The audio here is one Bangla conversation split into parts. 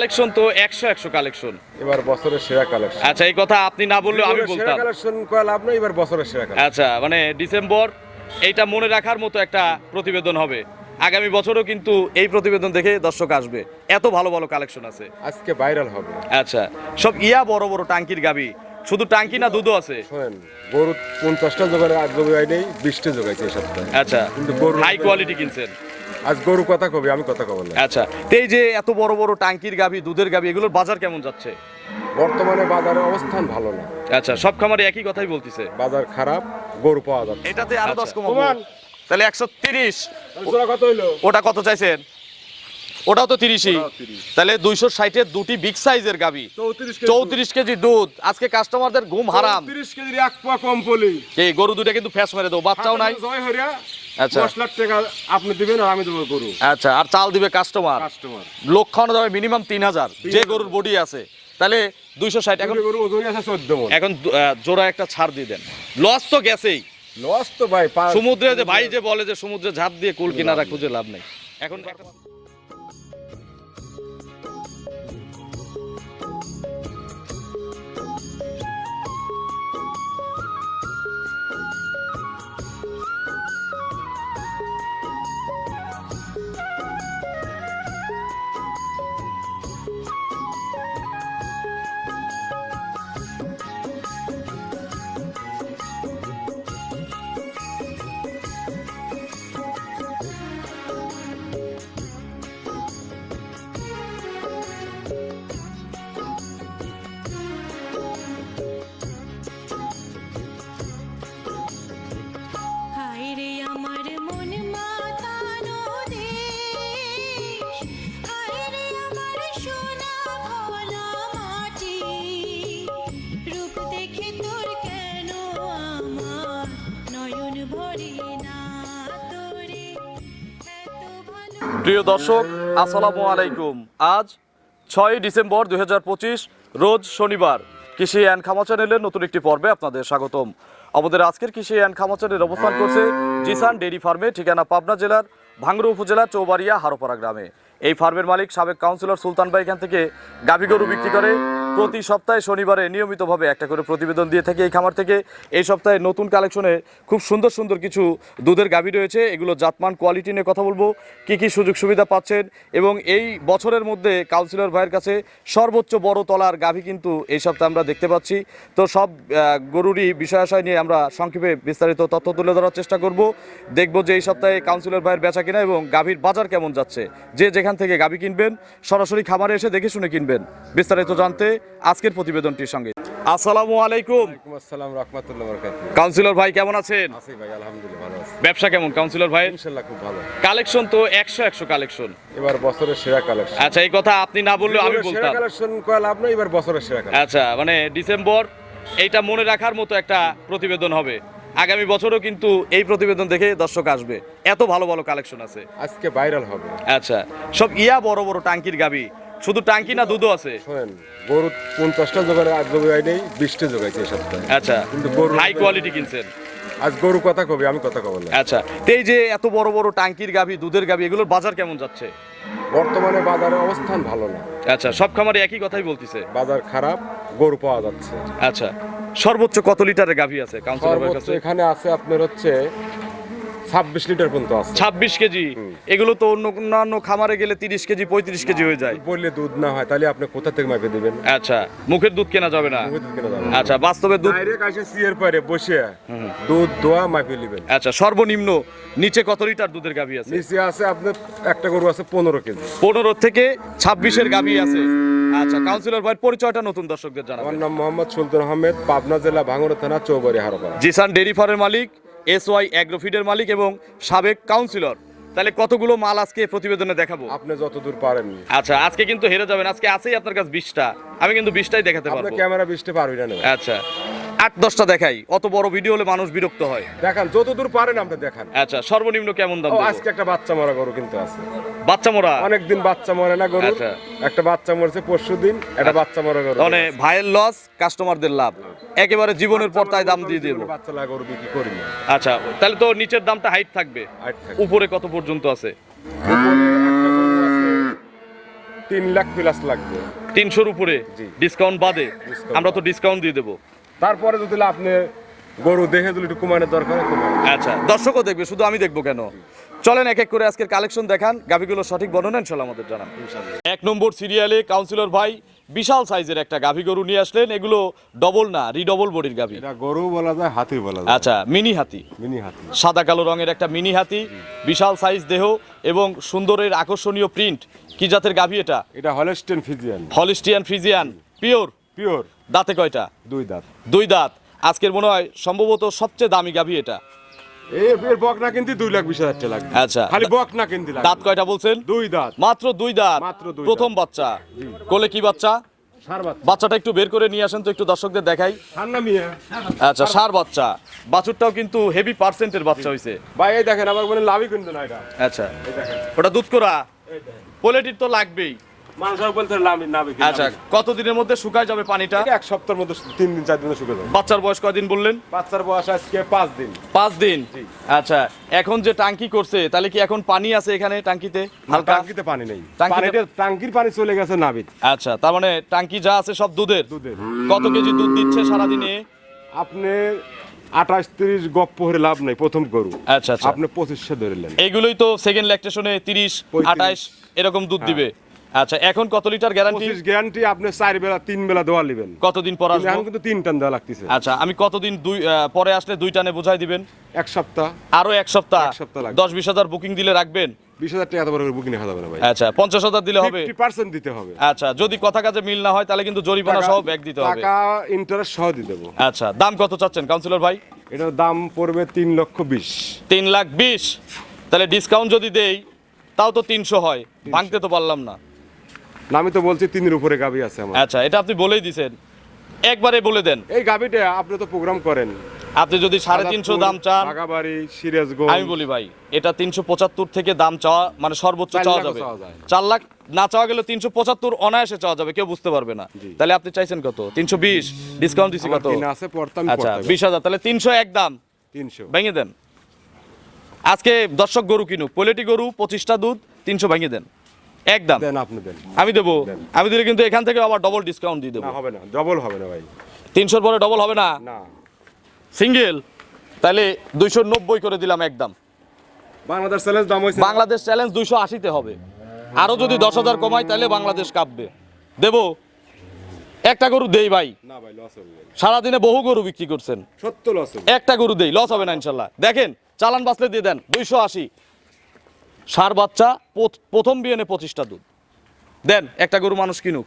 কালেকশন তো একশো একশো কালেকশন। এবার বছরের সেরা কালেকশন। আচ্ছা এই কথা আপনি না বললেও আমি বলতাম। কালেকশন লাভ নেই এবার বছরের সেরা আচ্ছা মানে ডিসেম্বর এইটা মনে রাখার মতো একটা প্রতিবেদন হবে। আগামী বছরও কিন্তু এই প্রতিবেদন দেখে দর্শক আসবে। এত ভালো ভালো কালেকশন আছে। আজকে ভাইরাল হবে। আচ্ছা সব ইয়া বড় বড় টাঙ্কির গাবি। শুধু টাঙ্কি না দুধও আছে? শোনেন গরু পঞ্চাশটা জোগাড়ে আজ গরু নেই বিশটা জোগাইছে এই সপ্তাহে। আচ্ছা কিন্তু গরু হাই কোয়ালিটি কিনছেন। আজ গরু কথা কবি আমি কথা কব না। আচ্ছা তো এই যে এত বড় বড় টাঙ্কির গাবি দুধের গাবি এগুলোর বাজার কেমন যাচ্ছে? বর্তমানে বাজারের অবস্থান ভালো না। আচ্ছা সব খামারে একই কথাই বলতিছে। বাজার খারাপ গরু পাওয়া যাচ্ছে। এটাতে আরও দশ আচ্ছা। কমাবো কমান। তাহলে একশো তিরিশ। ওটা কত চাইছেন? ওটাও তো তিরিশই। তাহলে দুইশো ষাটের দুটি বিগ সাইজের গাবি। চৌত্রিশ কেজি দুধ। আজকে কাস্টমারদের ঘুম হারাম। তিরিশ কেজির এক পা কম পলি। এই গরু দুটা কিন্তু ফ্যাস মেরে দেবো। বাচ্চাও নাই। আচ্ছা। দশ লাখ টাকা আপনি দিবেন আর আমি দেবো গরু। আচ্ছা আর চাল দিবে কাস্টমার কাস্টমার লোক খাওয়ানো যাবে মিনিমাম তিন হাজার। যে গরুর বডি আছে। তাহলে দুইশো ষাট। এখন গরু ওজন আছে চোদ্দ এখন জোড়া একটা ছাড় দিয়ে দেন। লস তো গেছেই। লস তো ভাই সমুদ্রে যে ভাই যে বলে যে সমুদ্রে ঝাঁপ দিয়ে কুল কিনারা খুঁজে লাভ নেই। এখন প্রিয় দর্শক, আসসালামু আলাইকুম। আজ ছয় ডিসেম্বর দুই হাজার পঁচিশ, রোজ শনিবার। কৃষি অ্যান্ড খামা চ্যানেলের নতুন একটি পর্বে আপনাদের স্বাগতম। আমাদের আজকের কৃষি অ্যান্ড খামা চ্যানেল অবস্থান করছে জিসান ডেরি ফার্মে, ঠিকানা পাবনা জেলার ভাঙ্গুড়া উপজেলা চৌবাড়িয়া হারোপাড়া গ্রামে। এই ফার্মের মালিক সাবেক কাউন্সিলর সুলতান ভাই এখান থেকে গাভী গরু বিক্রি করে। প্রতি সপ্তাহে শনিবারে নিয়মিতভাবে একটা করে প্রতিবেদন দিয়ে থাকে এই খামার থেকে। এই সপ্তাহে নতুন কালেকশনে খুব সুন্দর সুন্দর কিছু দুধের গাভী রয়েছে। এগুলো জাতমান, কোয়ালিটি নিয়ে কথা বলব। কি কি সুযোগ সুবিধা পাচ্ছেন? এবং এই বছরের মধ্যে কাউন্সিলর ভাইয়ের কাছে সর্বোচ্চ বড় তলার গাভী কিন্তু এই সপ্তাহে আমরা দেখতে পাচ্ছি। তো সব গরুরই বিষয় আশয় নিয়ে আমরা সংক্ষেপে বিস্তারিত তথ্য তুলে ধরার চেষ্টা করব। দেখব যে এই সপ্তাহে কাউন্সিলর ভাইয়ের বেচা কিনা এবং গাভীর বাজার কেমন যাচ্ছে। যে যেখান থেকে গাভী কিনবেন, সরাসরি খামারে এসে দেখে শুনে কিনবেন। বিস্তারিত জানতে আজকের প্রতিবেদনটির সঙ্গে। আসসালামু আলাইকুম। আসসালাম রহমতুল্লাহ কাউন্সিলর ভাই কেমন আছেন? আছি ভাই আলহামদুলিল্লাহ ভালো আছি। ব্যবসা কেমন কাউন্সিলর ভাই? ইনশাল্লাহ খুব ভালো। কালেকশন তো একশো একশো কালেকশন। এবার বছরের সেরা কালেকশন। আচ্ছা এই কথা আপনি না বললেও আমি সেরা বলতাম। কালেকশন কয় লাভ নেই এবার বছরের সেরা কালেকশন। আচ্ছা মানে ডিসেম্বর এইটা মনে রাখার মতো একটা প্রতিবেদন হবে। আগামী বছরও কিন্তু এই প্রতিবেদন দেখে দর্শক আসবে। এত ভালো ভালো কালেকশন আছে। আজকে ভাইরাল হবে। আচ্ছা সব ইয়া বড় বড় টাঙ্কির গাবি। শুধু টাঙ্কি না দুধও আছে? শোনেন গরু পঞ্চাশটা জোগাড়ে আজ গরু আই নেই বিশটা জোগাইছে এই সপ্তাহে আচ্ছা কিন্তু গরু হাই কোয়ালিটি কিনছেন? আজ গরু কথা কবি আমি কথা কব না। আচ্ছা তো এই যে এত বড় বড় টাঙ্কির গাবি দুধের গাবি এগুলোর বাজার কেমন যাচ্ছে? বর্তমানে বাজারের অবস্থান ভালো না। আচ্ছা সব খামারে একই কথাই বলতিছে। বাজার খারাপ গরু পাওয়া যাচ্ছে। আচ্ছা সর্বোচ্চ কত লিটারের গাভি আছে কাউন্সিলর ভাইয়ের সর্বোচ্চ কাছে? এখানে আছে আপনার হচ্ছে ছাব্বিশ লিটার পর্যন্ত আছে। ছাব্বিশ কেজি। এগুলো তো অন্য অন্যান্য খামারে গেলে তিরিশ কেজি পঁয়ত্রিশ কেজি হয়ে যায়। বললে দুধ না হয় তাহলে আপনি কোথা থেকে মাপে দিবেন? আচ্ছা মুখের দুধ কেনা যাবে না। আচ্ছা বাস্তবে দুধ ডাইরেক্ট আসে সিয়ের পরে বসে। দুধ দোয়া মাপে নেবেন আচ্ছা সর্বনিম্ন নিচে কত লিটার দুধের গাভী আছে? নিচে আছে আপনার একটা গরু আছে পনেরো কেজি। পনেরো থেকে ছাব্বিশের গাভী আছে। আচ্ছা কাউন্সিলর ভাইয়ের পরিচয়টা নতুন দর্শকদের আমার জানাবেন নাম মোহাম্মদ সুলতান আহমেদ পাবনা জেলা ভাঙড়া থানা চৌবাড়ি হারোপাড়া। জিসান ডেরি ফার্মের মালিক। এস ওয়াই অ্যাগ্রোফিডের মালিক এবং সাবেক কাউন্সিলর তাহলে কতগুলো মাল আজকে প্রতিবেদনে দেখাবো? আপনি যতদূর পারেন। আচ্ছা আজকে কিন্তু হেরে যাবেন। আজকে আছেই আপনার কাছে বিশটা। আমি কিন্তু বিশটাই দেখাতে পারব। ক্যামেরা বিশটা পারবি না আচ্ছা। আট দশটা দেখাই। অত বড় ভিডিও হলে মানুষ বিরক্ত হয়। দেখান যতদূর পারেন আপনি দেখান। আচ্ছা সর্বনিম্ন কেমন দাম আজকে একটা বাচ্চা মরা গরু কিন্তু আছে। বাচ্চা মোড়া অনেকদিন বাচ্চা মরে না গরু আচ্ছা। একটা বাচ্চা মরছে পরশু দিন একটা বাচ্চা মরা গরু। মানে ভাইয়ের লস কাস্টমারদের লাভ। একেবারে জীবনের পর্তায় দাম দিয়ে দেবো। বাচ্চা লাগা গরু বিক্রি করি আচ্ছা তাহলে তো নিচের দামটা হাইট থাকবে। উপরে কত পর্যন্ত আছে? তিন লাখ প্লাস লাগবে। তিনশোর উপরে? ডিসকাউন্ট বাদে? আমরা তো ডিসকাউন্ট দিয়ে দেবো। তারপরে যদি আপনি গরু দেখে যদি একটু কমানোর দরকার আচ্ছা দর্শকও দেখবে শুধু আমি দেখব কেন? চলেন এক এক করে আজকের কালেকশন দেখান গাভিগুলো সঠিক বর্ণনা ইনশাল্লাহ আমাদের জানান। এক নম্বর সিরিয়ালে কাউন্সিলর ভাই বিশাল সাইজের একটা গাভি গরু নিয়ে আসলেন এগুলো ডবল না রিডবল বডির গাভি। এটা গরু বলা যায় হাতি বলা যায়। আচ্ছা মিনি হাতি। মিনি হাতি। সাদা কালো রঙের একটা মিনি হাতি বিশাল সাইজ দেহ এবং সুন্দরের আকর্ষণীয় প্রিন্ট কি জাতের গাভি এটা? এটা Holstein Friesian Holstein Friesian pure pure দাঁতে কয়টা? দুই দাঁত। দুই দাঁত। আজকের মনে হয় সম্ভবত সবচেয়ে দামি গাভি এটা। এর বক না কিনতে দুই লাখ বিশ হাজার টাকা লাগবে। আচ্ছা। খালি বক না কিনতে দাঁত কয়টা বলছেন? দুই দাঁত। মাত্র দুই দাঁত। মাত্র প্রথম বাচ্চা। কোলে কি বাচ্চা? বাচ্চাটা একটু বের করে নিয়ে আসেন তো একটু দর্শকদের দেখাই। আচ্ছা সার বাচ্চা। বাছুরটাও কিন্তু হেভি পার্সেন্টের বাচ্চা হয়েছে ভাই এই দেখেন আমার মনে লাভই কিন্তু না এটা। আচ্ছা। ওটা দুধ করা। পোলেটির তো লাগবেই। আচ্ছা কতদিনের মধ্যে শুকায় যাবে পানিটা? এক সপ্তাহের মধ্যে তিন দিন চার দিনে শুকে যাবে। বাচ্চার বয়স কয়দিন বললেন? বাচ্চার বয়স আজকে পাঁচ দিন। পাঁচ দিন? আচ্ছা এখন যে টাঙ্কি করছে তাহলে কি এখন পানি আছে এখানে টাঙ্কিতে? টাঙ্কিতে পানি নেই। টাঙ্কিতে- টাঙ্কির পানি চলে গেছে নাবিত। আচ্ছা তার মানে টাঙ্কি যা আছে সব দুধের? দুধের। কত কেজি দুধ দিচ্ছে সারাদিনে? আপনি আঠাশ তিরিশ গপ্প হরে লাভ নাই প্রথম গরু। আচ্ছা আচ্ছা। আপনি পঁচিশশো ধরলেন এইগুলোই তো সেকেন্ড ল্যাকটেশনে তিরিশ। আঠাইশ এরকম দুধ দিবে। আচ্ছা এখন কত লিটার গ্যারান্টি গ্যারান্টি আপনি চার বেলা তিন বেলা দেওয়া নেবেন। কতদিন পর আসবে? এখন কিন্তু তিন টান দেওয়া লাগতেছে। আচ্ছা আমি কতদিন দুই পরে আসলে দুই টানে বুঝাই দিবেন? এক সপ্তাহ। আরও এক সপ্তাহ? এক সপ্তাহ লাগবে। দশ বিশ হাজার বুকিং দিলে রাখবেন? বিশ হাজার টাকা বড় বুকিং দেখা যাবে না ভাই। আচ্ছা পঞ্চাশ হাজার দিলে হবে? পার্সেন্ট দিতে হবে। আচ্ছা যদি কথা কাজে মিল না হয় তাহলে কিন্তু জরিমানা সহ ব্যাগ দিতে হবে। টাকা ইন্টারেস্ট সহ দিয়ে দেবো। আচ্ছা দাম কত চাচ্ছেন কাউন্সিলর ভাই? এটার দাম পড়বে তিন লক্ষ বিশ। তিন লাখ বিশ? তাহলে ডিসকাউন্ট যদি দেই তাও তো তিনশো হয়। ভাঙতে তো পারলাম না। না, আমি তো বলছি তিনের উপরে গাবি আছে আমার। আচ্ছা এটা আপনি বলেই দিছেন। একবারে বলে দেন। এই গাবিটা আপনি তো প্রোগ্রাম করেন। আপনি যদি সাড়ে তিনশো দাম চান বাগাবাড়ি সিরাজগঞ্জ। আমি বলি ভাই এটা তিনশো পঁচাত্তর থেকে দাম চাওয়া মানে সর্বোচ্চ চাওয়া যাবে। চার লাখ না চাওয়া গেলে তিনশো পঁচাত্তর অনায়াসে চাওয়া যাবে কেউ বুঝতে পারবে না। তাহলে আপনি চাইছেন কত? তিনশো বিশ ডিসকাউন্ট দিচ্ছি কত? আচ্ছা বিশ হাজার তাহলে তিনশো এক দাম। তিনশো। ভেঙে দেন। আজকে দর্শক গরু কিনুক পোলেটি গরু পঁচিশটা দুধ তিনশো ভেঙে দেন। একদম। দেন আপনি দেন। আমি দেবো। আমি দিলে কিন্তু এখান থেকে আবার ডবল ডিসকাউন্ট দিয়ে দেবো। না হবে না। ডবল হবে না ভাই। তিনশোর পরে ডবল হবে না? না। সিঙ্গেল তাহলে দুইশো নব্বই করে দিলাম একদম। বাংলাদেশ চ্যালেঞ্জ দাম হয়েছে। বাংলাদেশ চ্যালেঞ্জ দুইশো আশিতে হবে। আরও যদি দশ হাজার কমাই তাহলে বাংলাদেশ কাঁপবে। দেবো? একটা গরু দেই ভাই। না ভাই লস হবে। সারাদিনে বহু গরু বিক্রি করছেন। সত্য লস একটা গরু দেই লস হবে না ইনশাল্লাহ। দেখেন চালান বাঁচলে দিয়ে দেন দুইশো আশি। সার বাচ্চা প্রথ- প্রথম বিয়েনে পঁচিশটা দুধ। দেন একটা গরু মানুষ কিনুক।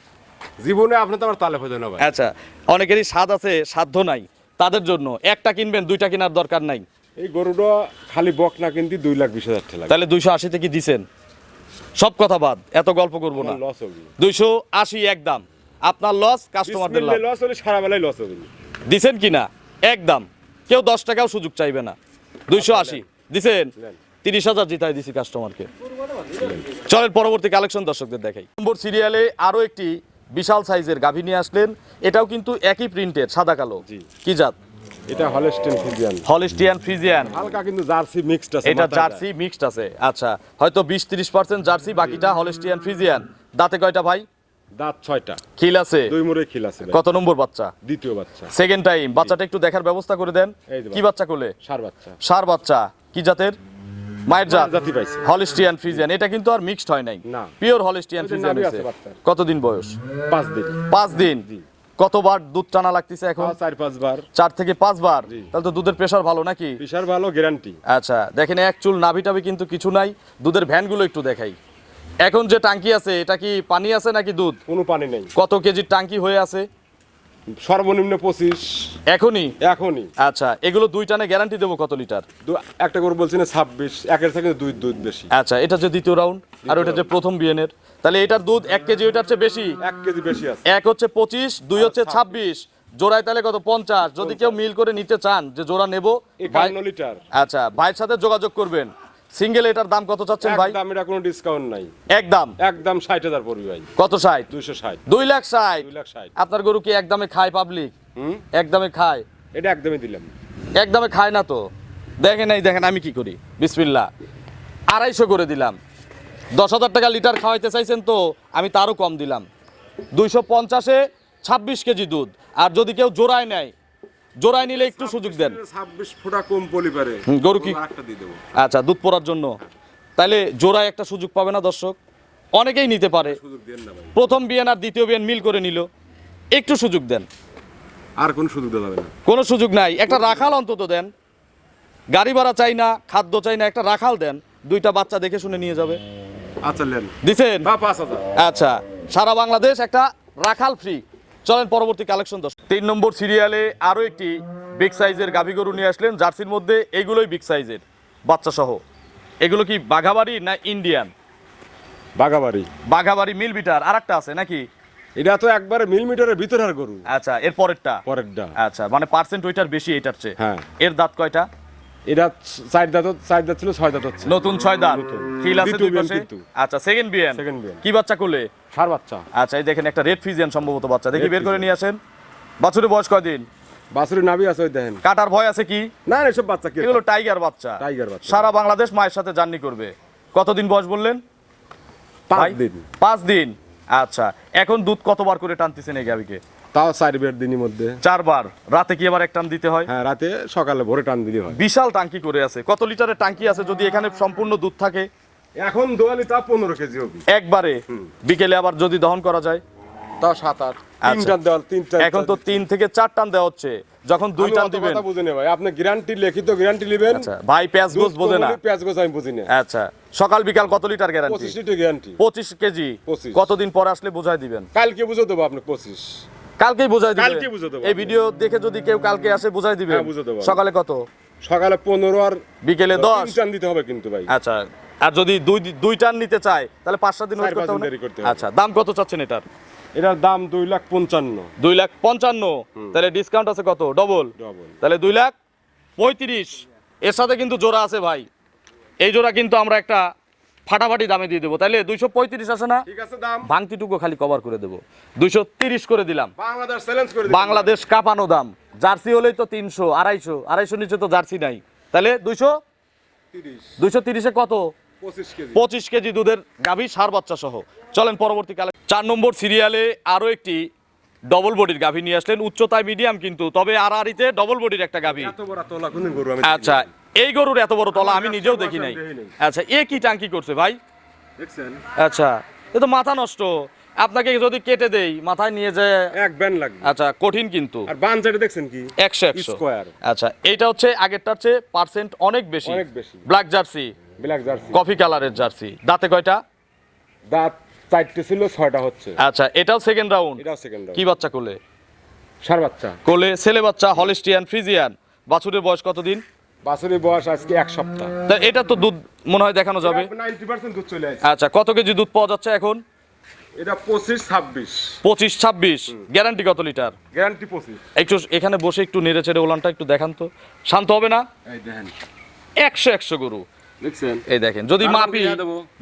জীবনে আপনি তো আমার তালে ফেলে না আচ্ছা অনেকেরই স্বাদ আছে সাধ্য নাই। তাদের জন্য একটা কিনবেন দুইটা কেনার দরকার নাই। এই গরুটা খালি বক না কিনতে দুই লাখ বিশ হাজার টাকা তাহলে দুইশো আশিতে কি দিছেন? সব কথা বাদ এত গল্প করব না। লস হবে দুইশো আশি একদম আপনার লস কাস্টমারদের লস হলে সারা বেলায় লস হবে দিছেন কি না একদম কেউ দশ টাকাও সুযোগ চাইবে না। দুইশো আশি। দিছেন। তিরিশ হাজার জিতাই দিছি কাস্টমারকে চলেন পরবর্তী কালেকশন দর্শকদের দেখাই। নম্বর সিরিয়ালে আরও একটি বিশাল সাইজের গাভী নিয়ে আসলেন। এটাও কিন্তু একই প্রিন্টের সাদা কালো। কি জাত? এটা হলেস্টেন ফিজিয়ান হলিস্টিয়ান ফ্রিজিয়ান হালকা কিন্তু জার্সি মিক্সড আছে এটা জার্সি মিক্সড আছে। আচ্ছা হয়তো বিশ তিরিশ পার্সেন্ট জার্সি বাকিটা হলিস্টিয়ান ফ্রিজিয়ান দাঁতে কয়টা ভাই? দাঁত ছয়টা। খিল আছে। দুই মুড়ে খিল আছে কত নম্বর বাচ্চা? দ্বিতীয় বাচ্চা। সেকেন্ড টাইম বাচ্চাটা একটু দেখার ব্যবস্থা করে দেন। কি বাচ্চা কোলে? সার বাচ্চা। সার বাচ্চা। কি জাতের? মায়ের জাত। জাতি পাইছে। Holstein Friesian. এটা কিন্তু আর মিক্সড হয় নাই। পিওর হলিস্টিয়ান ফ্রিজিয়ান হয়েছে। কতদিন বয়স? পাঁচ দিন। পাঁচ দিন? কতবার দুধ টানা লাগতেছে এখন? খাওয়া চার পাঁচবার। চার থেকে পাঁচবার? জি। তাহলে তো দুধের প্রেশার ভালো নাকি? বিশাল ভালো গ্যারান্টি আচ্ছা দেখেন এক চুল নাভি টাভি কিন্তু কিছু নাই। দুধের ভ্যানগুলো একটু দেখাই। এখন যে টাঙ্কি আছে এটা কি পানি আছে নাকি দুধ? কোনো পানি নেই। কত কেজির টাঙ্কি হয়ে আছে? সর্বনিম্ন পঁচিশ। এখনই? এখনই। আচ্ছা এগুলো দুই টানে গ্যারান্টি দেবো কত লিটার? একটা করে বলছি না ছাব্বিশ। একের থেকে দুই দুধ বেশি। আচ্ছা এটা যে দ্বিতীয় রাউন্ড আর ওটা যে প্রথম বিয়েনের। তাহলে এটার দুধ এক কেজি ওইটার চেয়ে বেশি? এক কেজি বেশি আছে। এক হচ্ছে পঁচিশ দুই হচ্ছে ছাব্বিশ। জোড়ায় তাহলে কত? পঞ্চাশ। যদি কেউ মিল করে নিতে চান যে জোড়া নেব লিটার। আচ্ছা ভাইয়ের সাথে যোগাযোগ করবেন। সিঙ্গেল এটার দাম কত চাচ্ছেন ভাই? একদম এটা কোনো ডিসকাউন্ট নাই। একদম? একদম ষাট হাজার পড়বি ভাই। কত ষাট? দুইশো ষাট। দুই লাখ ষাট? দুই লাখ ষাট। আপনার গরু কি একদমে খায় পাবলিক হুম? একদমে খায়? এটা একদমই দিলাম। একদমে খায় না তো? দেখেন এই দেখেন আমি কি করি? বিসমিল্লা আড়াইশো করে দিলাম। দশ হাজার টাকা লিটার খাওয়াইতে চাইছেন তো আমি তারও কম দিলাম। দুইশো পঞ্চাশে ছাব্বিশ কেজি দুধ। আর যদি কেউ জোড়ায় নেয় জোড়ায় নিলে একটু সুযোগ দেন। ছাব্বিশ ফুটা কম পলি পারে। গরু কি- আচ্ছা দুধ পড়ার জন্য। তাহলে জোড়ায় একটা সুযোগ পাবে না দর্শক? অনেকেই নিতে পারে। প্রথম বিয়ান আর দ্বিতীয় বিয়ান মিল করে নিল। একটু সুযোগ দেন। আর কোন সুযোগ দেওয়া যাবে না। কোনো সুযোগ নাই। একটা রাখাল অন্তত দেন। গাড়ি ভাড়া চাই না খাদ্য চাই না একটা রাখাল দেন। দুইটা বাচ্চা দেখে শুনে নিয়ে যাবে। আচ্ছা দিছেন? হাজার। আচ্ছা সারা বাংলাদেশ একটা রাখাল ফ্রি চলেন পরবর্তী কালেকশন দশ তিন নম্বর সিরিয়ালে আরও একটি বিগ সাইজের গাভী গরু নিয়ে আসলেন। জার্সির মধ্যে এগুলোই বিগ সাইজের বাচ্চা সহ এগুলো কি বাঘাবাড়ি না ইন্ডিয়ান বাঘাবাড়ি। বাঘাবাড়ি মিল বিটার আর একটা আছে নাকি? এটা তো একবারে মিলিমিটারের ভিতরে আর গরু। আচ্ছা এর পরেরটা? পরেরটা। আচ্ছা মানে পার্সেন্ট ওইটার বেশি এটার চেয়ে। হ্যাঁ। এর দাঁত কয়টা? এটা চার দাঁত চার দাঁত ছিল ছয় দাঁত হচ্ছে। নতুন ছয় দাঁত। কিল আছে দুই পাশে? আচ্ছা সেকেন্ড বিয়ান Second বিয়ান। কি বাচ্চা কোলে? সার বাচ্চা। আচ্ছা এই দেখেন একটা রেড ফিজিয়ান সম্ভবত বাচ্চা। দেখি বের করে নিয়ে আসেন। বাছুরের বয়স কয়দিন? বাছুরি নাবি আছে ওই দেখেন। কাটার ভয় আছে কি? না না এসব বাচ্চা কি এগুলো টাইগার বাচ্চা। Tiger বাচ্চা। সারা বাংলাদেশ মায়ের সাথে জার্নি করবে। কতদিন বয়স বললেন? পাঁচ দিন। পাঁচ দিন। আচ্ছা এখন দুধ কতবার করে টানতেছেন এই গাবিকে তাও দিনের মধ্যে। চারবার। রাতে কি আবার এক টান দিতে হয়? হ্যাঁ রাতে সকালে ভোরে টান দিলে হয়। বিশাল টাঙ্কি করে আছে। কত লিটারের টাঙ্কি আছে যদি এখানে সম্পূর্ণ দুধ থাকে? এখন দোয়ালি তা পনেরো কেজি হবে। একবারে? বিকেলে আবার যদি দহন করা যায়? তাও সাত আট। তিন আচ্ছা। টান দেওয়াল তিন টান এখন তো তিন থেকে চার টান দেওয়া হচ্ছে। যখন দুই টান দিবেন। বুঝি ভাই। আপনি গ্যারান্টি লিখিত গ্যারান্টি নেবেন। আচ্ছা ভাই পেঁয়াজ গোস বোঝে না। পেঁয়াজ গোছ আমি বুঝি না। আচ্ছা সকাল বিকাল কত লিটার গ্যারান্টি পঁচিশ লিটার গ্যারান্টি পঁচিশ কেজি। কতদিন পরে আসলে বোঝাই দিবেন? কালকে বুঝে দেবো আপনি পঁচিশ। কালকেই বোঝাই দিবেন কালকে বুঝাই দেবো এই ভিডিও দেখে যদি কেউ কালকে আসে বোঝাই দিবেন হ্যাঁ, বুঝাই দেবো। সকালে কত? সকালে পনেরো আর বিকেলে দশ। তিন টান দিতে হবে কিন্তু ভাই। আচ্ছা আর যদি দুই দুই টান নিতে চায় তাহলে পাঁচ সাত দিন চার wait করতে দিন হবে দেরি করতে হবে। আচ্ছা দাম কত চাচ্ছেন এটার? এটার দাম দুই লাখ পঞ্চান্ন। দুই লাখ পঞ্চান্ন? তাহলে ডিসকাউন্ট আছে কত? ডবল ডবল তাহলে দুই লাখ পঁয়ত্রিশ। এর সাথে কিন্তু জোড়া আছে ভাই। এই জোড়া কিন্তু আমরা একটা ফাটাফাটি দামে দিয়ে দেবো। তাহলে দুইশো পঁয়ত্রিশ আছে না? ঠিক আছে দাম। ভাঙতিটুকু খালি কভার করে দেবো। দুইশো তিরিশ করে দিলাম। বাংলাদেশ কাঁপানো দাম। জার্সি হলেই তো তিনশো আড়াইশো আড়াইশো নিচে তো জার্সি নাই। তাহলে দুইশো? দুইশো তিরিশে কত? পঁচিশ কেজি। দুধের গাভী সার বাচ্চা সহ। চলেন পরবর্তীকালে চার নম্বর সিরিয়ালে আরও একটি ডবল বডির গাভী নিয়ে আসলেন। উচ্চতায় মিডিয়াম কিন্তু তবে আর আড়াআড়িতে ডবল বডির একটা গাভী। আচ্ছা এই গরুর এত বড় তলা আমি নিজেও দেখি নাই। আচ্ছা এ কি টাঙ্কি করছে ভাই? আচ্ছা এ তো মাথা নষ্ট। আপনাকে যদি কেটে দেই মাথায় নিয়ে যায় এক ব্যান লাগবে। আচ্ছা কঠিন কিন্তু। আর বান সাইডে দেখছেন কি? একশো একশো। Square। আচ্ছা এইটা হচ্ছে আগেরটার চেয়ে পার্সেন্ট অনেক বেশি। অনেক বেশি। Black Jersey black Jersey coffee কালারের জার্সি দাঁতে কয়টা? দাঁত চারটে ছিল ছয়টা হচ্ছে। আচ্ছা এটাও সেকেন্ড রাউন্ড এটাও সেকেন্ড রাউন্ড কি বাচ্চা কোলে? সার বাচ্চা। কোলে ছেলে বাচ্চা হলিস্টিয়ান ফ্রিজিয়ান বাছুরের বয়স কতদিন? বাছুরের বয়স আজকে এক সপ্তাহ। তা এটা তো দুধ মনে হয় দেখানো যাবে। দুধ চলে আচ্ছা কত কেজি দুধ পাওয়া যাচ্ছে এখন? এটা পঁচিশ ছাব্বিশ। পঁচিশ ছাব্বিশ। গ্যারান্টি কত লিটার? গ্যারান্টি পঁচিশ। একটু এখানে বসে একটু নেড়ে চেড়ে ওলানটা একটু দেখান তো। শান্ত হবে না? এই দেখেন। একশো একশো গরু। দেখছেন? এই দেখেন যদি মাপি।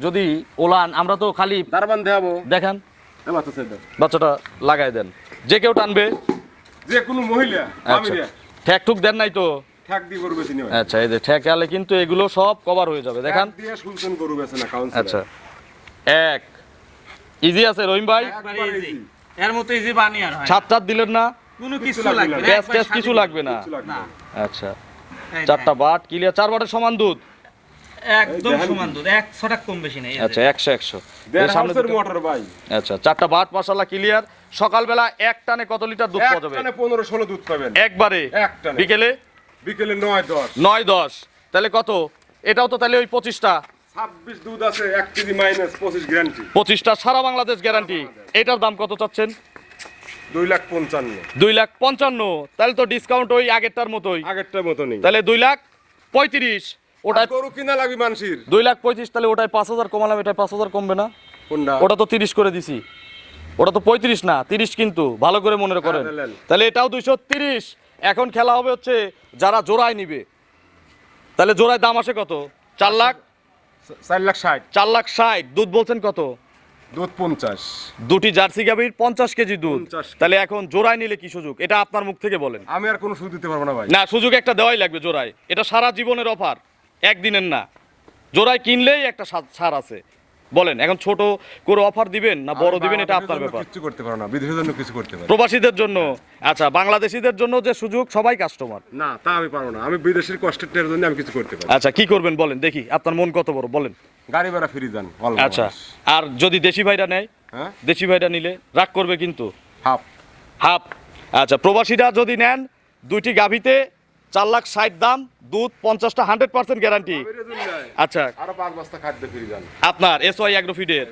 যদি ওলান আমরা তো খালি দারবান দেখাবো দেখান। বাচ্চাটা লাগাই দেন। যে কেউ টানবে। যে কোনো মহিলা আচ্ছা। ফামিলিয়া ঠুক দেন নাই তো। আচ্ছা এই যে ঠ্যাক আলে কিন্তু এগুলো সব কভার হয়ে যাবে। দেখান। আচ্ছা। এক। ইজি আছে রহিম ভাই? এর মতো ইজি আর হয় ছাদ টাত দিলেন না? কোনো কিছু লাগবে না। গ্যাস ট্যাস কিছু লাগবে না। আচ্ছা। চারটা বাট ক্লিয়ার চার বাটের সমান দুধ? একদম সমান দুধ। এক ছটাক কম বেশি নেই। আচ্ছা একশো একশো। এর সামনে মোটর ভাই। আচ্ছা চারটা বাট মশালা ক্লিয়ার সকালবেলা এক টানে কত লিটার দুধ পাওয়া যাবে? পনেরো ষোলো দুধ পাবেন। একবারে? এক টানে। বিকেলে? বিকেলে নয় দশ। নয় দশ। তাহলে কত? এটাও তো তাহলে ওই পঁচিশটা। ছাব্বিশ দুধ আছে এক কেজি মাইনাস পঁচিশ গ্যারান্টি পঁচিশটা সারা বাংলাদেশ গ্যারান্টি এটার দাম কত চাচ্ছেন? দুই লাখ পঞ্চান্ন। দুই লাখ পঞ্চান্ন। তাহলে তো ডিসকাউন্ট ওই আগেরটার মতোই। আগেরটার মতো নেই তাহলে দুই লাখ পঁয়ত্রিশ। ওটাই গরু কিনা লাগবে মানুষের দুই লাখ পঁয়ত্রিশ তাহলে ওটাই পাঁচ হাজার কমালাম এটাই পাঁচ হাজার কমবে না? ওটা তো তিরিশ করে দিছি। ওটা তো পঁয়ত্রিশ না তিরিশ কিন্তু। ভালো করে মনে করেন। হ্যাঁ, তাহলে এটাও দুইশো তিরিশ। এখন খেলা হবে হচ্ছে যারা জোড়ায় নিবে। তাহলে জোড়ায় দাম আসে কত? চার লাখ? চার লাখ ষাট। চার লাখ ষাট। দুধ বলছেন কত? দুধ পঞ্চাশ। দুটি জার্সি গাভীর পঞ্চাশ কেজি দুধ। তাহলে এখন জোড়ায় নিলে কি সুযোগ? এটা আপনার মুখ থেকে বলেন। আমি আর কোনো সুযোগ দিতে পারব না ভাই। না সুযোগ একটা দেওয়াই লাগবে জোড়ায়। এটা সারা জীবনের অফার। একদিনের না। জোড়ায় কিনলেই একটা সা- ছাড় আছে। বলেন এখন ছোট করে অফার দিবেন না বড় দিবেন এটা আপনার ব্যাপার। কিচ্ছু করতে পারো না বিদেশের জন্য কিছু করতে পারো। প্রবাসীদের জন্য আচ্ছা বাংলাদেশিদের জন্য যে সুযোগ সবাই কাস্টমার না তা আমি পারব না আমি বিদেশের কষ্টের জন্য আমি কিছু করতে পারি আচ্ছা কি করবেন বলেন দেখি আপনার মন কত বড় বলেন। গাড়ি ভাড়া ফ্রি দেন আচ্ছা আর যদি দেশি ভাইরা নেয় হ্যাঁ? দেশি ভাইরা নিলে রাগ করবে কিন্তু? হাফ। হাফ। আচ্ছা প্রবাসীরা যদি নেন দুইটি গাভিতে চার লাখ ষাট দাম দুধ পঞ্চাশটা হান্ড্রেড পার্সেন্ট গ্যারান্টি আচ্ছা। আপনার এস ওয়াই অ্যাগ্রোফিডের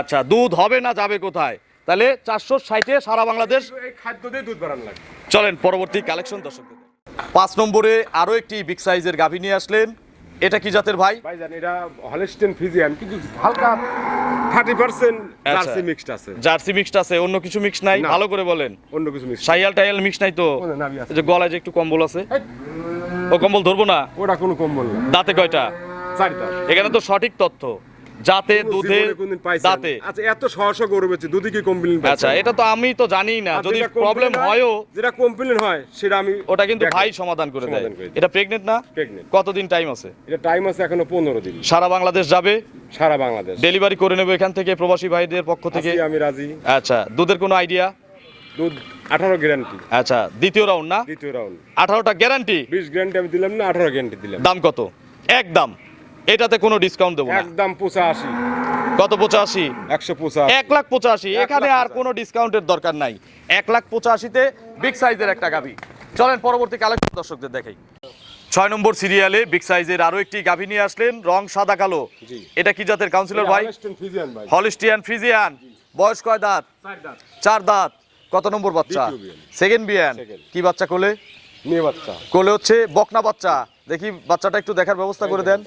আচ্ছা দুধ হবে না যাবে কোথায়? তাহলে চারশো ষাটে সারা বাংলাদেশ খাদ্য দিয়ে দুধ বাড়ান লাগে চলেন পরবর্তী কালেকশন দর্শকদের। পাঁচ নম্বরে আরও একটি বিগ সাইজের গাভী নিয়ে আসলেন। এটা কি জাতের ভাই? ভাই জান এটা হলিস্টেন ফিজিয়ান কিন্তু হালকা থার্টি পার্সেন্ট আচ্ছা। জার্সি মিক্সড আছে। জার্সি মিক্সড আছে অন্য কিছু মিক্স নাই? ভালো করে বলেন। অন্য কিছু মিক্স সাইয়াল টাইয়াল মিক্স নাই তো? যে গলায় যে একটু কম্বল আছে। ও কম্বল ধরবো না? ওটা কোনো কম্বল না। দাঁতে কয়টা? চারটা। এখানে তো সঠিক তথ্য। যাতে দুধে দাঁতে। আচ্ছা এত সহসা গরু বেচে দুধে কি কমপ্লেন আচ্ছা এটা তো আমি তো জানি না। যদি প্রবলেম হয়ও যেটা কমপ্লেন হয় সেটা আমি ওটা কিন্তু ভাই সমাধান করে দেয়। এটা প্রেগনেন্ট না? Pregnant। কতদিন টাইম আছে? এটা টাইম আছে এখনও পনেরো দিন। সারা বাংলাদেশ যাবে? সারা বাংলাদেশ। ডেলিভারি করে নেব এখান থেকে প্রবাসী ভাইদের পক্ষ থেকে। আমি রাজি। আচ্ছা দুধের কোনো আইডিয়া দুধ আঠারো গ্যারান্টি আচ্ছা দ্বিতীয় রাউন্ড না? দ্বিতীয় রাউন্ড আঠারোটা গ্যারান্টি বিশ গ্যারান্টি আমি দিলাম না আঠারো গ্যারান্টি দিলাম। দাম কত? এক দাম। এটাতে কোনো ডিসকাউন্ট দেবো একদম পোষা আশি কত পঁচাশি? একশো পঁচাশি। এক লাখ পঁচাশি। এখানে আর কোনো ডিসকাউন্টের দরকার নাই। এক লাখ পঁচাশিতে বিগ সাইজের একটা গাভি। চলেন পরবর্তী কালেকশন দর্শকদের দেখাই। ছয় নম্বর সিরিয়ালে বিগ সাইজের আরও একটি গাভি নিয়ে আসলেন রং সাদা কালো। এটা কি জাতের কাউন্সিলর ভাই? হলিস্টিয়ান ফ্রিজিয়ান বয়স কয় দাঁত? চার দাঁত। কত নম্বর বাচ্চা? সেকেন্ড বিয়ান। কি বাচ্চা কোলে? মেয়ে বাচ্চা। কোলে হচ্ছে বকনা বাচ্চা। দেখি বাচ্চাটা একটু দেখার ব্যবস্থা করে দেন।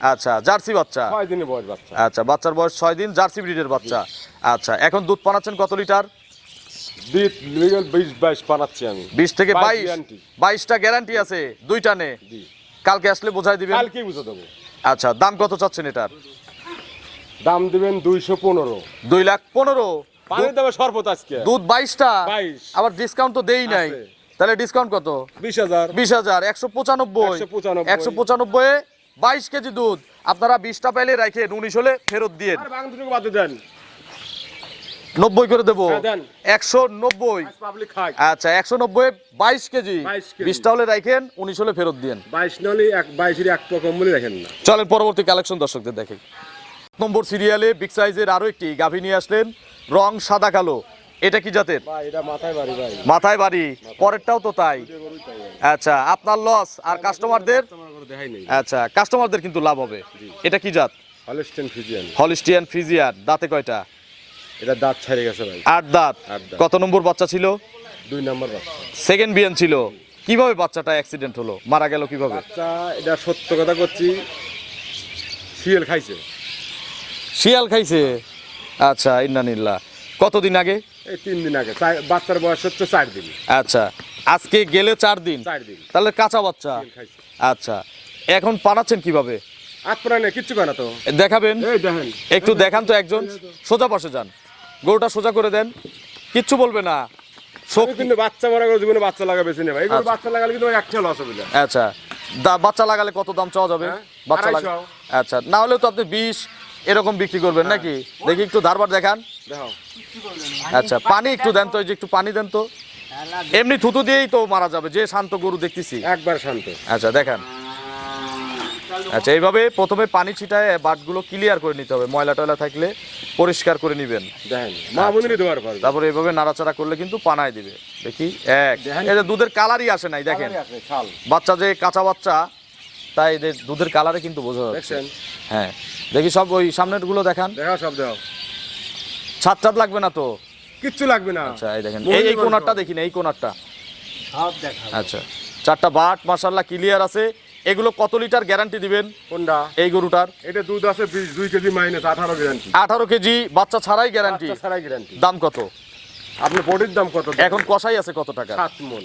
আচ্ছা জার্সি বাচ্চা? ছয় দিনে বয়স বাচ্চা। আচ্ছা বাচ্চার বয়স ছয় দিন জার্সি ব্রিডের বাচ্চা। আচ্ছা এখন দুধ পানাচ্ছেন কত লিটার? আমি। বিশ থেকে বাইশ বাইশ? বাইশটা গ্যারান্টি আছে দুইটা নে। কালকে আসলে বোঝাই দিবেন? কালকেই বুঝে দেবো। আচ্ছা দাম কত চাচ্ছেন এটার? দাম দিবেন দুইশো পনেরো। দুই লাখ পনেরো। পানির দামে শরবত আজকে। দুধ বাইশটা? 22 আবার ডিসকাউন্ট তো দেই নাই। তাহলে ডিসকাউন্ট কত? বিশ হাজার। বিশ হাজার একশো পঁচানব্বই। একশো পঁচানব্বই বাইশ কেজি দুধ। আপনারা বিশটা পাইলে রাখেন উনিশ হলে ফেরত দিয়ে দেন। নব্বই করে দেবো। হ্যাঁ, একশো নব্বই। আচ্ছা একশো নব্বই বাইশ কেজি। 22 বিশটা হলে রাখেন উনিশ হলে ফেরত দিন বাইশ নলে এক বাইশের এক বলে রাখেন না। চলেন পরবর্তী কালেকশন দর্শকদের দেখে। নম্বর সিরিয়ালে বিগ সাইজের আরও একটি গাভী নিয়ে আসলেন। রং সাদা কালো। এটা কি জাতের? মাথায় বাড়ি ভাই। মাথায় বাড়ি পরেরটাও তো তাই। আচ্ছা আপনার লস আর কাস্টমারদের আচ্ছা কাস্টমারদের কিন্তু লাভ হবে। এটা কি জাত? ফিজিয়ান হলিস্টিয়ান ফ্রিজিয়ার দাঁতে কয়টা? এটা দাঁত ছাড়ে গেছে ভাই। দাঁত। আট দাঁত। কত নম্বর বাচ্চা ছিল? দুই নম্বর বাচ্চা। সেকেন্ড বিয়ান ছিল। কীভাবে বাচ্চাটা অ্যাক্সিডেন্ট হলো? মারা গেল কীভাবে? বাচ্চা এটা সত্য কথা করছি শিয়াল খাইছে। শিয়াল খাইছে? আচ্ছা ইন্নানিল্লা কতদিন আগে? এই তিন দিন আগে। বাচ্চার বয়স হচ্ছে চার দিন। আচ্ছা আজকে গেলে চার দিন? চার দিন। তাহলে কাঁচা বাচ্চা? আচ্ছা এখন পানাচ্ছেন কীভাবে? আপনারা কিচ্ছু কেনা তো। দেখাবেন? একটু দেখান তো একজন। সোজা পাশে যান। গরুটা সোজা করে দেন। কিচ্ছু বলবে না। কিন্তু বাচ্চা মরা জীবনে বাচ্চা লাগা বেশি নেই ভাই। আচ্ছা। বাচ্চা লাগালে কিন্তু একটা লস হবে আচ্ছা বাচ্চা লাগালে কত দাম চাওয়া যাবে? হ্যাঁ, বাচ্চা লাগা আচ্ছা না হলেও তো আপনি বিশ এরকম বিক্রি করবেন নাকি? দেখি একটু ধারবার দেখান। আচ্ছা পানি একটু দেন তো এই যে একটু পানি দেন তো। এমনি থুতু দিয়েই তো মারা যাবে যে শান্ত গরু দেখতেছি। একবার শান্ত। আচ্ছা দেখান। আচ্ছা এইভাবে প্রথমে পানি ছিটায় বাটগুলো ক্লিয়ার করে নিতে হবে ময়লা টয়লা থাকলে পরিষ্কার করে নিবেন। তারপরে এইভাবে নাড়াচাড়া করলে কিন্তু পানায় দিবে। দেখি এক। এই যে দুধের কালারই আসে নাই দেখেন। বাচ্চা যে কাঁচা বাচ্চা তাই এদের দুধের কালারে কিন্তু বোঝা যাচ্ছে। হ্যাঁ। দেখি সব ওই সামনেরগুলো দেখান। দেখাও সব দেখাও। ছাদ ছাদ লাগবে না তো? কিচ্ছু লাগবে না। আচ্ছা এই দেখেন। এই এই কোনারটা দেখি না এই কোনারটা সব দেখা আচ্ছা চারটা বাট মাশাল্লাহ ক্লিয়ার আছে। এগুলো কত লিটার গ্যারান্টি দিবেন? কোনটা? এই গরুটার। এটা দুধ আছে দুই কেজি মাইনাস আঠারো গ্যারান্টি। আঠারো কেজি বাচ্চা ছাড়াই গ্যারান্টি। ছাড়াই গ্যারান্টি। দাম কত? আপনার বডির দাম কত? এখন কষাই আছে কত টাকা? সাত মন।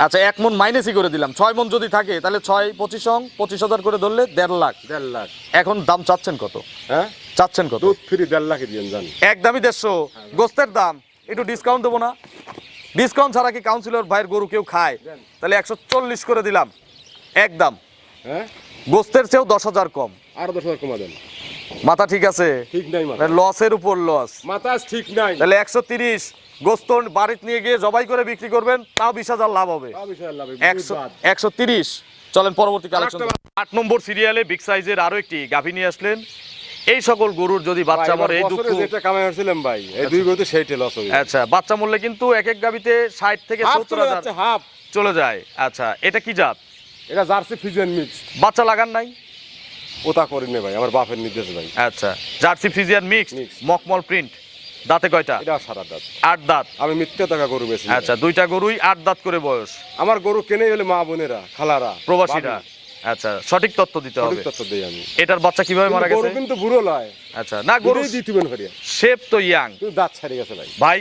আচ্ছা এক মন মাইনাসই করে দিলাম। ছয় মন যদি থাকে তাহলে ছয় পঁচিশ সং পঁচিশ হাজার করে ধরলে দেড় লাখ। দেড় লাখ। এখন দাম চাচ্ছেন কত? হ্যাঁ? চাচ্ছেন কত? দুধ ফ্রি দেড় লাখে দিয়ে এক একদমই দেড়শো। গোস্তের দাম একটু ডিসকাউন্ট দেবো না। ডিসকাউন্ট ছাড়া কি কাউন্সিলর ভাইয়ের গরু কেউ খায়? তাহলে একশো চল্লিশ করে দিলাম। একদম হ্যাঁ? গোস্তের চেয়েও দশ হাজার কম। আর দশ হাজার কমা দেন। মাথা ঠিক আছে? ঠিক নাই লসের উপর লস মাথা ঠিক নাই। তাহলে একশো তিরিশ। গোস্ত বাড়িতে নিয়ে গিয়ে জবাই করে বিক্রি করবেন তাও বিশ হাজার লাভ হবে। একশো তিরিশ। চলেন পরবর্তী কালেকশন আট নম্বর সিরিয়ালে বিগ সাইজের আরও একটি গাভী নিয়ে আসলেন। এই সকল গরুর যদি বাচ্চা মরে এই এবার দুঃখ যেটা কামাই হচ্ছিলাম ভাই এই দুই গরুতে সেইটা লস হবে আচ্ছা বাচ্চা মরলে কিন্তু এক এক গাভীতে ষাট থেকে হাফ সত্তর চলে হাজার যাচ্ছে হাফ। চলে যায়। আচ্ছা এটা কি জাত? এটা জার্সি ফিজিয়ান মিক্স বাচ্চা লাগান নাই? ওটা করি না ভাই আমার বাপের নির্দেশ ভাই। আচ্ছা জার্সি ফিজিয়ান মিক্স মকমল প্রিন্ট দাঁতে কয়টা? এটা সারা দাঁত। আট দাঁত। আমি মিথ্যা টাকা গরু বেশি আচ্ছা দুইটা গরুই আট দাঁত করে বয়স। আমার গরু কেনেই হলে মা বোনেরা খালারা প্রবাসীরা? আচ্ছা সঠিক তথ্য দিতে সঠিক তথ্য দেই আমি। এটার বাচ্চা কীভাবে মারা কিন্তু গরু গেছে? কিন্তু বুড়ো লয়। আচ্ছা না গরু হরিয়া। শেপ তো ইয়াং। কিন্তু দাঁত ছাড়ি গেছে ভাই। ভাই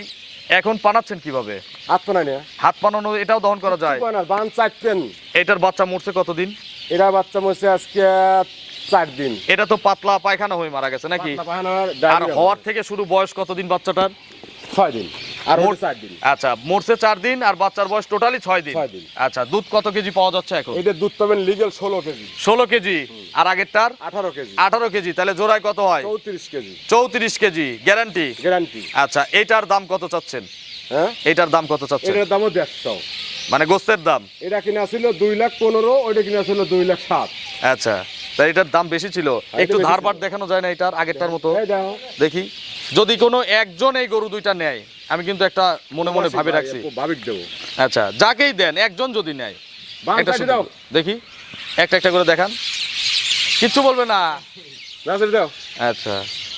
এখন পানাচ্ছেন কীভাবে? হাত পানা নিয়ে হাত পানানো এটাও দহন করা যায়। না বান চারটেন এটার বাচ্চা মরছে কতদিন? এরা বাচ্চা মরছে আজকে চার দিন। এটা তো পাতলা পায়খানা হয়ে মারা গেছে নাকি? আর হওয়ার থেকে শুরু বয়স কতদিন বাচ্চাটার? ছয় দিন। আর মোট- চার দিন। আচ্ছা মরছে চার দিন আর বাচ্চার বয়স টোটালি ছয় দিন। ছয় দিন। আচ্ছা দুধ কত কেজি পাওয়া যাচ্ছে এখন? এটা দুধ পাবেন লিগেল ষোলো কেজি। ষোলো কেজি। আর আগেরটার? আঠারো কেজি। আঠারো কেজি তাহলে জোড়ায় কত হয়? চৌত্রিশ কেজি। চৌত্রিশ কেজি গ্যারান্টি? গ্যারান্টি। আচ্ছা এটার দাম কত চাচ্ছেন? হ্যাঁ? এটার দাম কত চাচ্ছেন? এটার দামও দেড়শো। মানে গোস্তের দাম? এটা কিনা ছিল দুই লাখ পনেরো ওইটা কিনা ছিল দুই লাখ সাত আচ্ছা। তাই এটার দাম বেশি ছিল। একটু ধারবার দেখানো যায় না এটার আগেরটার মতো। দেখি। যদি কোনো একজন এই গরু দুইটা নেয় আমি কিন্তু একটা মনে মনে ভাবে রাখছি। আচ্ছা যাকেই দেন একজন যদি নেয় দেখি একটা একটা করে দেখান। কিচ্ছু বলবে না। আচ্ছা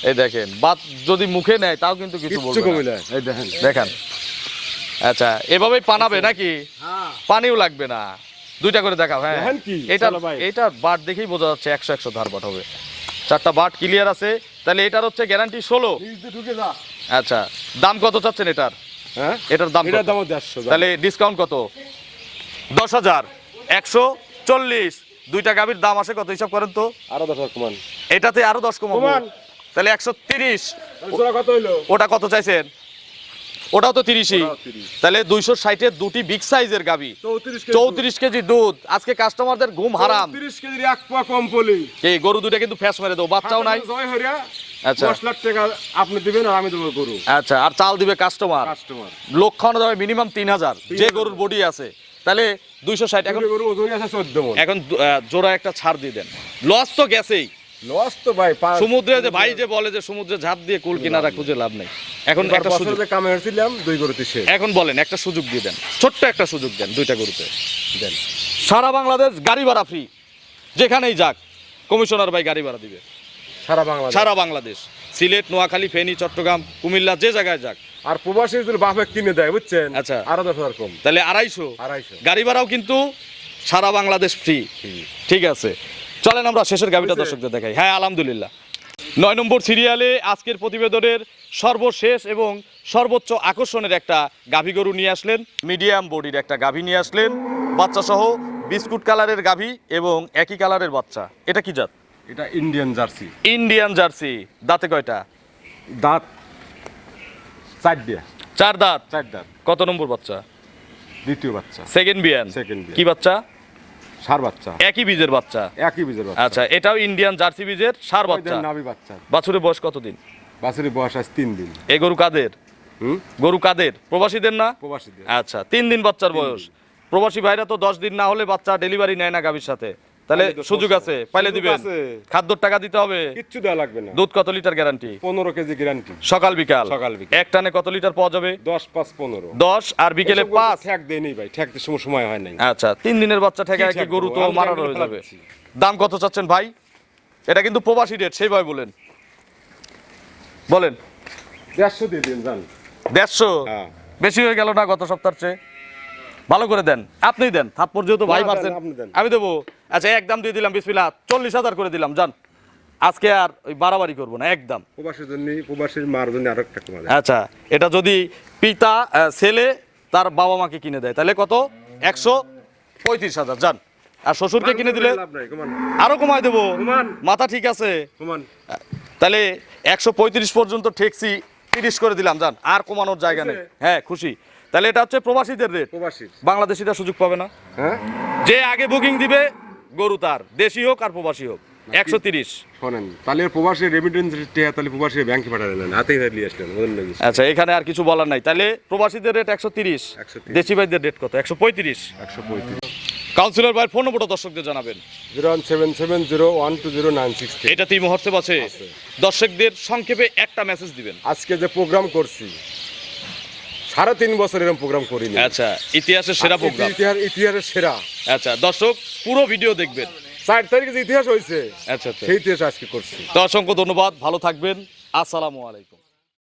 এই দেখেন বাত যদি মুখে নেয় তাও কিন্তু কিছু বলবে দেখেন। দেখান। আচ্ছা এভাবেই পানাবে নাকি? পানিও লাগবে না। দুইটা করে দেখাও হ্যাঁ? এটা এটা বাট দেখেই বোঝা যাচ্ছে একশো একশো ধার বাট হবে। চারটা বাট ক্লিয়ার আছে। তাহলে এটার হচ্ছে গ্যারান্টি ষোলো। আচ্ছা দাম কত চাচ্ছেন এটার? হ্যাঁ? এটার দাম এটার? দেড়শো তাহলে ডিসকাউন্ট কত? দশ হাজার একশো চল্লিশ। দুইটা গাভীর দাম আসে কত? হিসাব করেন তো। আরও দশ কমান। এটাতে আরও দশ কমান। তাহলে একশো তিরিশ। কত ওটা কত চাইছেন? ওটাও তো তিরিশই। তাহলে দুইশো ষাটের দুটি বিগ সাইজের গাভী চৌত্রিশ কেজি দুধ। আজকে কাস্টমারদের ঘুম হারাম। তিরিশ কেজির এক পোয়া কম পলি। এই গরু দুটা কিন্তু ফ্যাস মেরে দেবো। বাচ্চাও নাই। আচ্ছা। দশ লাখ টাকা আপনি দিবেন আর আমি দেবো গরু। আচ্ছা আর চাল দিবে কাস্টমার কাস্টমার লোক যাবে মিনিমাম তিন হাজার। যে গরুর বডি আছে। তাহলে দুইশো ষাট এখন এখন জোড়া একটা ছাড় দিয়ে দেন। লস তো গেছেই। লস তো ভাই সমুদ্রে যে ভাই যে বলে যে সমুদ্রে ঝাঁপ দিয়ে কুল কিনারা খুঁজে লাভ নেই। এখন একটা সুযোগ কামে হচ্ছিলাম দুই গরুতে শেষ। এখন বলেন একটা সুযোগ দিয়ে দেন। ছোট্ট একটা সুযোগ দেন দুইটা গরুতে। দেন। সারা বাংলাদেশ গাড়ি ভাড়া ফ্রি যেখানেই যাক কমিশনার ভাই গাড়ি ভাড়া দিবে। সারা বাংলা সারা বাংলাদেশ। সিলেট নোয়াখালী ফেনী চট্টগ্রাম কুমিল্লা যে জায়গায় যাক। আর প্রবাসী যদি বাপে কিনে দেয় বুঝছেন? আচ্ছা। আরও দশ হাজার কম। তাহলে আড়াইশো। আড়াইশো। গাড়ি ভাড়াও কিন্তু সারা বাংলাদেশ ফ্রি ঠিক আছে। চলেন আমরা শেষের হয়েছে? দর্শকদের দেখাই। হ্যাঁ আলহামদুলিল্লাহ। নয় নম্বর সিরিয়ালে আজকের প্রতিবেদনের সর্বশেষ এবং সর্বোচ্চ আকর্ষণের একটা গাভী গরু নিয়ে আসলেন মিডিয়াম বডির একটা গাভী নিয়ে আসলেন বাচ্চা সহ বিস্কুট কালারের গাভী এবং একই কালারের বাচ্চা। এটা কি জাত? এটা ইন্ডিয়ান জার্সি। Indian jersey. দাঁতে কয়টা? দাঁত চার দিয়া। চার দাঁত? চার দাঁত। কত নম্বর বাচ্চা? দ্বিতীয় বাচ্চা। সেকেন্ড বিয়ান সেকেন্ড কি বাচ্চা? সার বাচ্চা। একই বীজের বাচ্চা? একই বীজের বাচ্চা। আচ্ছা এটাও ইন্ডিয়ান জার্সি বীজের সার বাচ্চা? নাভি বাচ্চা। বাছুরের বয়স কতদিন? বাছুরের বয়স আজ তিন দিন। এ গরু কাদের? গরু কাদের? প্রবাসীদের না? প্রবাসীদের। আচ্ছা তিন দিন বাচ্চার বয়স। প্রবাসী ভাইরা তো দশ দিন না হলে বাচ্চা ডেলিভারি নেয় না গাভীর সাথে। তাহলে সুযোগ আছে পাইলে দিবেন। খাদ্যর টাকা দিতে হবে। কিচ্ছু দেওয়া লাগবে না। দুধ কত লিটার গ্যারান্টি পনেরো কেজি গ্যারান্টি সকাল বিকাল? সকাল বিকাল। এক টানে কত লিটার পাওয়া যাবে? দশ পাঁচ পনেরো। দশ আর বিকেলে পাঁচ? ঠেক দেয়নি ভাই ঠেকতে সময় হয় নাই। আচ্ছা তিন দিনের বাচ্চা ঠেকা গরু তো মারা হয়ে যাবে। দাম কত চাচ্ছেন ভাই? এটা কিন্তু প্রবাসী রেট সেইভাবে বলেন। বলেন। দেড়শো দিয়ে দিন জান। দেড়শো? হ্যাঁ। বেশি হয়ে গেল না গত সপ্তাহের চেয়ে? ভালো করে দেন। আপনি দেন। থাপ্পড় যেহেতু ভাই না, মারছেন। আপনি দেন। আমি দেবো। আচ্ছা একদম দিয়ে দিলাম বিসমিল্লাহ। চল্লিশ হাজার করে দিলাম যান আজকে আর ওই বাড়াবাড়ি করব না একদম। প্রবাসীর জন্য প্রবাসীর মার জন্য আরও একটা আচ্ছা এটা যদি পিতা ছেলে তার বাবা মাকে কিনে দেয় তাহলে কত? একশো পঁয়ত্রিশ হাজার যান আর শ্বশুরকে কিনে দিলে আরও কমায় দেবো। মাথা ঠিক আছে। তাহলে একশো পঁয়ত্রিশ পর্যন্ত ঠেকছি তিরিশ করে দিলাম যান আর কমানোর জায়গা নেই। হ্যাঁ খুশি। তাহলে এটা হচ্ছে প্রবাসীদের রেট বাংলাদেশিরা সুযোগ পাবে না। হ্যাঁ? যে আগে বুকিং দিবে গরু তার দেশি হোক আর প্রবাসী হোক। একশো তিরিশ। শোনেন তাহলে প্রবাসী রেমিটেন্স তাহলে প্রবাসী ব্যাংকে পাঠালেন হাতেই নিয়ে আসলেন আচ্ছা এখানে আর কিছু বলার নাই। তাহলে প্রবাসীদের রেট একশো তিরিশ 130 দেশি ভাইদের রেট কত? একশো পঁয়ত্রিশ। একশো পঁয়ত্রিশ। কাউন্সিলর ভাইয়ের ফোন নম্বরটা দর্শকদের জানাবেন। Zero one seven seven zero one two zero nine six এটা তিন মুহূর্তে আছে। দর্শকদের সংক্ষেপে একটা মেসেজ দিবেন। আজকে যে প্রোগ্রাম করছি সাড়ে তিন বছর এরকম প্রোগ্রাম করিনি। আচ্ছা ইতিহাসের সেরা প্রোগ্রাম ইতিহাস ইতিহাসের সেরা। আচ্ছা দর্শক পুরো ভিডিও দেখবেন। চার তারিখে যে ইতিহাস হয়েছে আচ্ছা আচ্ছা। সেই ইতিহাস আজকে করছি। তো অসংখ্য ধন্যবাদ ভালো থাকবেন। আসসালামু আলাইকুম।